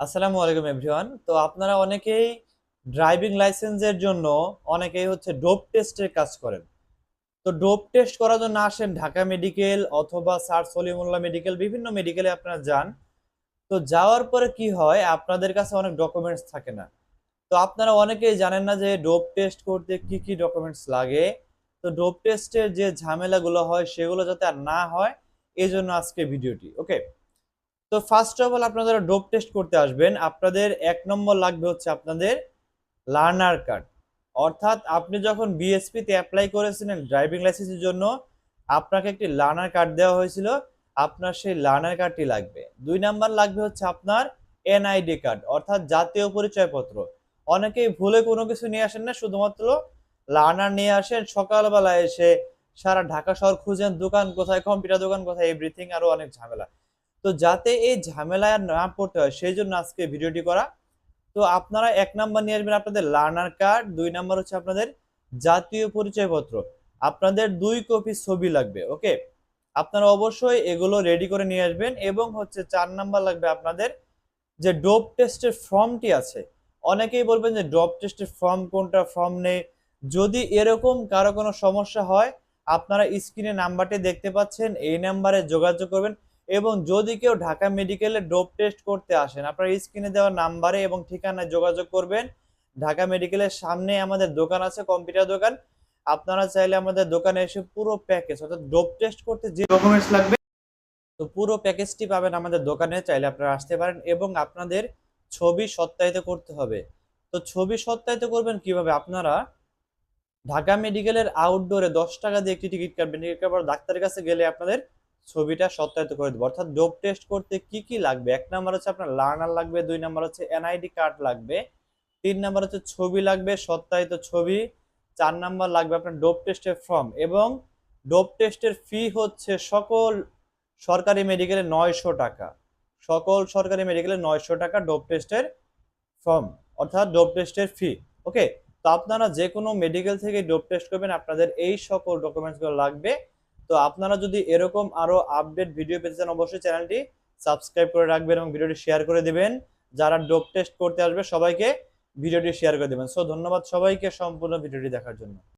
আসসালামু আলাইকুম এভরিওয়ান। তো আপনারা অনেকেই ড্রাইভিং লাইসেন্সের জন্য অনেকেই হচ্ছে ডোপ টেস্টের কাজ করেন। তো ডোপ টেস্ট করার জন্য আসেন ঢাকা মেডিকেল অথবা স্যার সলিমুল্লাহ মেডিকেল, বিভিন্ন মেডিকেলে আপনারা যান। তো যাওয়ার পরে কি হয়, আপনাদের কাছে অনেক ডকুমেন্টস থাকে না। তো আপনারা অনেকেই জানেন না যে ডোপ টেস্ট করতে কি কি ডকুমেন্টস লাগে। তো ডোপ টেস্টের যে ঝামেলাগুলো হয়, সেগুলো যাতে আর না হয় এই জন্য আজকে ভিডিওটি। ওকে তো ফার্স্ট অফ অল আপনারা ডোপ টেস্ট করতে আসবেন, আপনাদের এক নম্বর লাগবে হচ্ছে আপনাদের লার্নার কার্ড অর্থাৎ আপনি যখন বিএসপি তে অ্যাপ্লাই করেছিলেন ড্রাইভিং লাইসেন্সের জন্য, আপনাকে একটি লার্নার কার্ড দেওয়া হয়েছিল। আপনার সেই লার্নার কার্ডটি লাগবে। দুই নাম্বার লাগবে হচ্ছে আপনার এনআইডি কার্ড অর্থাৎ জাতীয় পরিচয়পত্র। অনেকেই ভুলে কোনো কিছু নিয়ে আসেন না, শুধুমাত্র লার্নার নিয়ে আসেন, সকালবেলা এসে সারা ঢাকা শহর খুঁজেন, দোকান কোথায় কম্পিউটার দোকান কোথায় এভরিথিং আরও অনেক ঝামেলা। তো যাতে এই ঝামেলায় আর না পড়তে হয়, সেই জন্য আজকে ভিডিওটি করা। তো আপনারা এক নাম্বার নিয়ে আসবেন আপনাদের লার্নার কার্ড দুই নাম্বার হচ্ছে আপনাদের জাতীয় পরিচয়পত্র। আপনাদের দুই কপি ছবি লাগবে ওকে আপনারা অবশ্যই এগুলো রেডি করে নিয়ে আসবেন এবং হচ্ছে চার নাম্বার লাগবে আপনাদের যে ডোপ টেস্টের ফর্মটি আছে। অনেকেই বলবেন যে ডোপ টেস্টের ফর্ম কোনটা ফর্ম নেই। যদি এরকম কারও কোনো সমস্যা হয়, আপনারা স্ক্রিনে নাম্বারটি দেখতে পাচ্ছেন, এই নাম্বারে যোগাযোগ করবেন। এবং যদি কেউ ঢাকা মেডিকেলে ডোপ টেস্ট করতে আসেন, আপনারা স্ক্রিনে দেওয়া নাম্বারে এবং ঠিকানায় যোগাযোগ করবেন। ঢাকা মেডিকেলের সামনে আমাদের দোকান আছে কম্পিউটার দোকান। আপনারা চাইলে আমাদের দোকানে এসে পুরো প্যাকেজ অর্থাৎ ডোপ টেস্ট করতে যে ডকুমেন্টস লাগবে, তো পুরো প্যাকেজটি পাবেন আমাদের দোকানে, চাইলে আপনারা আসতে পারেন এবং আপনাদের ছবি সত্যায়িত করতে হবে। তো ছবি সত্যায়িত করবেন কীভাবে? আপনারা ঢাকা মেডিকেলের আউটডোরে দশ টাকা দিয়ে একটি টিকিট কাটবেন। টিকিট কাটার ডাক্তারের কাছে গেলে আপনাদের ছবিটা সত্যায়িত করে দেবো। অর্থাৎ ডোপ টেস্ট করতে কি কি লাগবে? এক নাম্বার হচ্ছে আপনার লার্নার লাগবে, দুই নাম্বার হচ্ছে এনআইডি কার্ড লাগবে, তিন নাম্বার হচ্ছে ছবি লাগবে, সত্যায়িত ছবি, চার নাম্বার লাগবে আপনার ডোপ টেস্টের ফর্ম এবং ডোপ টেস্টের ফি হচ্ছে সকল সরকারি মেডিকেলে নয়শো টাকা। সকল সরকারি মেডিকেলে নয়শো টাকা ডোপ টেস্টের ফর্ম অর্থাৎ ডোপ টেস্টের ফি ওকে তো আপনারা যে কোনো মেডিকেল থেকে ডোপ টেস্ট করবেন, আপনাদের এই সকল ডকুমেন্টসগুলো লাগবে। তো আপনারা যদি এরকম আরও আপডেট ভিডিও পেতে চান, অবশ্যই চ্যানেলটি সাবস্ক্রাইব করে রাখবেন এবং ভিডিওটি শেয়ার করে দিবেন। যারা ডোপ টেস্ট করতে আসবে, সবাইকে ভিডিওটি শেয়ার করে দিবেন। সো ধন্যবাদ সবাইকে সম্পূর্ণ ভিডিওটি দেখার জন্য।